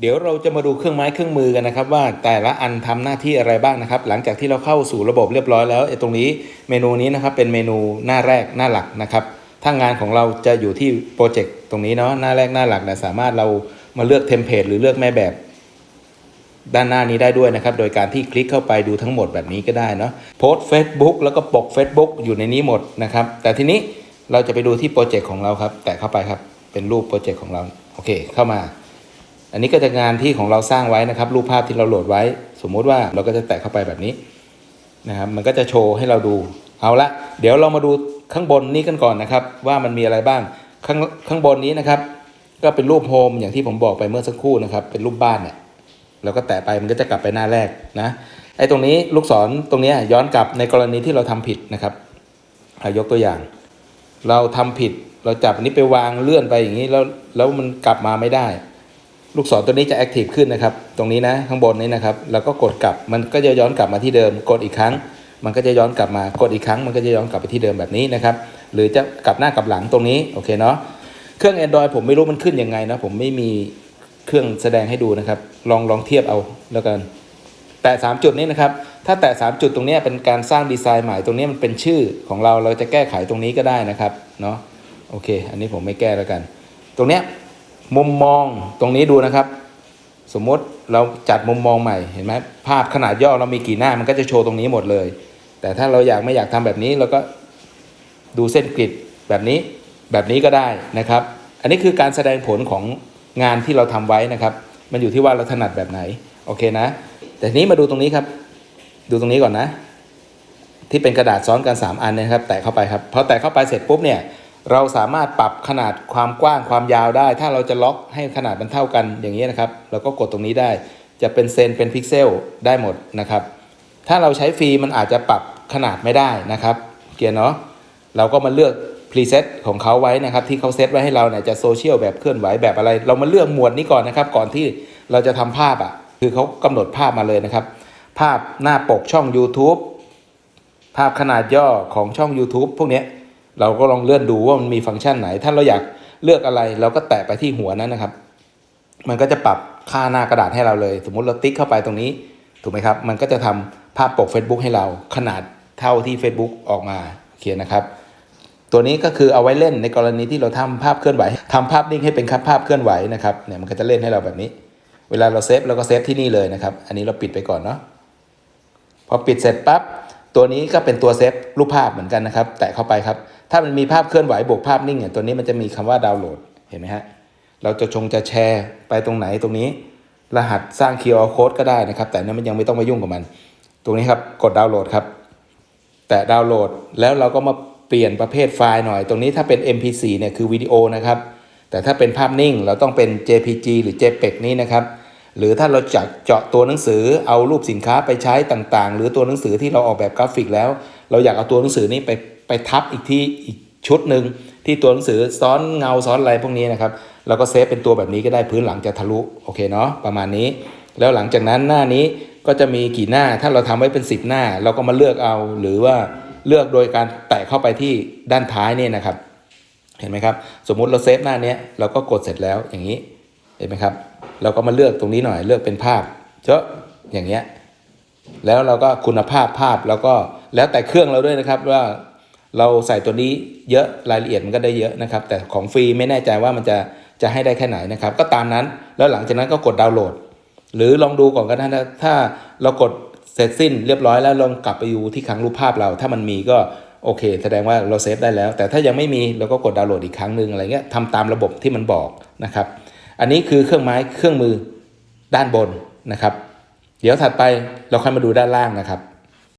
เดี๋ยวเราจะมาดูเครื่องไม้เครื่องมือกันนะครับว่าแต่ละอันทำหน้าที่อะไรบ้างนะครับ หลังจากที่เราเข้าสู่ระบบเรียบร้อยแล้วไอ้ตรงนี้เมนูนี้นะครับเป็นเมนูหน้าแรกหน้าหลักนะครับถ้างานของเราจะอยู่ที่โปรเจกต์ตรงนี้เนาะหน้าแรกหน้าหลักเนี่ยสามารถเรามาเลือกเทมเพลตหรือเลือกแม่แบบ ด้านหน้านี้ได้ด้วยนะครับ โดยการที่คลิกเข้าไปดูทั้งหมดแบบนี้ก็ได้เนาะโพสต์ Facebook แล้วก็ปก Facebook อยู่ในนี้หมดนะครับแต่ทีนี้เราจะไปดูที่โปรเจกต์ของเราครับ แตะเข้าไปครับเป็นรูปโปรเจกต์ของเราโอเค เข้ามา อันนี้ก็จะงานที่ของเราสร้างไว้นะครับ รูปภาพที่เราโหลดไว้ สมมุติว่าเราก็จะแตะเข้าไปแบบนี้นะครับ มันก็จะโชว์ให้เราดู เอาละ เดี๋ยวเรามาดูข้างบนนี้กันก่อนนะครับ ว่ามันมีอะไรบ้าง ข้างข้างบนนี้นะครับ ก็เป็นรูปโฮมอย่างที่ผมบอกไปเมื่อสักครู่นะครับ เป็นรูปบ้านเนี่ยแล้วก็แตะไปมันก็จะกลับไปหน้าแรกนะไอ้ตรงนี้ลูกศรตรงนี้ย้อนกลับในกรณีที่เราทำผิดนะครับยกตัวอย่าง เราทำผิดเราจับอันนี้ไปวางเลื่อนไปอย่างนี้แล้วแล้วมันกลับมาไม่ได้ ลูกศรตัวนี้จะแอคทีฟขึ้นนะครับ ตรงนี้นะข้างบนนี้นะครับ แล้วก็กดกลับ มันก็จะย้อนกลับมาที่เดิม กดอีกครั้ง มันก็จะย้อนกลับมา กดอีกครั้ง มันก็จะย้อนกลับไปที่เดิมแบบนี้นะครับ หรือจะกลับหน้ากลับหลังตรงนี้ โอเคเนาะ เครื่อง Android ผมไม่รู้มันขึ้นยังไงนะ ผมไม่มีเครื่องแสดงให้ดูนะครับ ลองลองเทียบเอาแล้วกัน แต่ 3 จุดนี้นะครับ ถ้าแตะ3จุดตรงเนี้ยเป็นการสร้างดีไซน์ใหม่ ตรงนี้มันเป็นชื่อของเรา เราจะแก้ไขตรงนี้ก็ได้นะครับ เนาะ โอเค อันนี้ผมไม่แก้แล้วกัน ตรงเนี้ย มุมมองตรงนี้ดูนะครับ สมมติเราจัดมุมมองใหม่เห็นไหมภาพขนาดย่อเรามีกี่หน้ามันก็จะโชว์ตรงนี้หมดเลย แต่ถ้าเราอยากไม่อยากทำแบบนี้เราก็ดูเส้นกริดแบบนี้แบบนี้ก็ได้นะครับ อันนี้คือการแสดงผลของงานที่เราทำไว้นะครับ มันอยู่ที่ว่าเราถนัดแบบไหนโอเคนะ แต่นี้มาดูตรงนี้ครับ ดูตรงนี้ก่อนนะ ที่เป็นกระดาษซ้อนกัน 3 อันนะครับ แตะเข้าไปครับพอแตะเข้าไปเสร็จปุ๊บเนี่ย เราสามารถปรับขนาดความกว้างความยาวได้ ถ้าเราจะล็อกให้ขนาดมันเท่ากันอย่างนี้นะครับ เราก็กดตรงนี้ได้ จะเป็นเซนเป็นพิกเซลได้หมดนะครับ ถ้าเราใช้ฟรีมันอาจจะปรับขนาดไม่ได้นะครับเกียร์เนาะเราก็มาเลือกพรีเซตของเขาไว้นะครับ ที่เขาเซตไว้ให้เราเนี่ยจะโซเชียลแบบเคลื่อนไหวแบบอะไร เรามาเลือกหมวดนี้ก่อนนะครับ ก่อนที่เราจะทำภาพอะ คือเขากำหนดภาพมาเลยนะครับ ภาพหน้าปกช่อง YouTube ภาพขนาดย่อของช่อง YouTube พวกเนี้ย เราก็ลองเลื่อนดูว่ามันมีฟังก์ชันไหน ถ้าเราอยากเลือกอะไร เราก็แตะไปที่หัวนั้นนะครับ มันก็จะปรับค่าหน้ากระดาษให้เราเลย สมมุติเราติ๊กเข้าไปตรงนี้ถูกไหมครับ มันก็จะทำภาพปก Facebook ให้เราขนาดเท่าที่ Facebook ออกมาโอเคนะครับ ตัวนี้ก็คือเอาไว้เล่นในกรณีที่เราทำภาพเคลื่อนไหวทำภาพนิ่งให้เป็นภาพเคลื่อนไหวนะครับเนี่ยมันก็จะเล่นให้เราแบบนี้ เวลาเราเซฟเราก็เซฟที่นี่เลยนะครับ อันนี้เราปิดไปก่อนเนาะพอปิดเสร็จปั๊บ ตัวนี้ก็เป็นตัวเซฟรูปภาพเหมือนกันนะครับ แตะเข้าไปครับ ถ้ามันมีภาพเคลื่อนไหวบวกภาพนิ่งเนี่ยตัวนี้มันจะมีคำว่าดาวน์โหลดเห็นไหมฮะเราจะชงจะแชร์ไปตรงไหนตรงนี้ รหัสสร้าง QR code ก็ได้นะครับ แต่นั้นมันยังไม่ต้องมายุ่งกับมัน ตรงนี้ครับกดดาวน์โหลดครับ แตะดาวน์โหลดแล้วเราก็มาเปลี่ยนประเภทไฟล์หน่อย ตรงนี้ถ้าเป็น MP4 เนี่ยคือวิดีโอนะครับแต่ถ้าเป็นภาพนิ่งเราต้องเป็น JPG หรือ JPEG นี้นะครับ หรือถ้าเราจะเจาะตัวหนังสือเอารูปสินค้าไปใช้ต่างๆ หรือตัวหนังสือที่เราออกแบบกราฟิกแล้ว เราอยากเอาตัวหนังสือนี้ไปไปทับอีกที่อีกชุดหนึ่งที่ตัวหนังสือซ้อนเงาซ้อนอะไรพวกนี้นะครับเราก็เซฟเป็นตัวแบบนี้ก็ได้พื้นหลังจะทะลุโอเคเนาะประมาณนี้ แล้วหลังจากนั้นหน้านี้ก็จะมีกี่หน้าถ้าเราทำไว้เป็น 10 หน้า เราก็มาเลือกเอาหรือว่าเลือกโดยการแตะเข้าไปที่ด้านท้ายนี่นะครับ เห็นไหมครับ สมมุติเราเซฟหน้านี้เราก็กดเสร็จแล้วอย่างนี้ เห็นไหมครับ เราก็มาเลือกตรงนี้หน่อยเลือกเป็นภาพเจาะอย่างเงี้ยแล้วเราก็คุณภาพภาพแล้วก็แล้วแต่เครื่องเราด้วยนะครับว่าเราใส่ตัวนี้เยอะรายละเอียดมันก็ได้เยอะนะครับ แต่ของฟรีไม่แน่ใจว่ามันจะจะให้ได้แค่ไหนนะครับ ก็ตามนั้นแล้วหลังจากนั้นก็กดดาวน์โหลด หรือลองดูก่อนก็ได้นะถ้าเรากดเสร็จสิ้นเรียบร้อยแล้วลองกลับไปดูที่ครั้งรูปภาพเรา ถ้ามันมีก็โอเค แสดงว่าเราเซฟได้แล้ว แต่ถ้ายังไม่มีเราก็กดดาวน์โหลดอีกครั้งหนึ่งอะไรเงี้ยทำตามระบบที่มันบอกนะครับ อันนี้คือเครื่องไม้เครื่องมือด้านบนนะครับ เดี๋ยวถัดไปเราค่อยมาดูด้านล่างนะครับ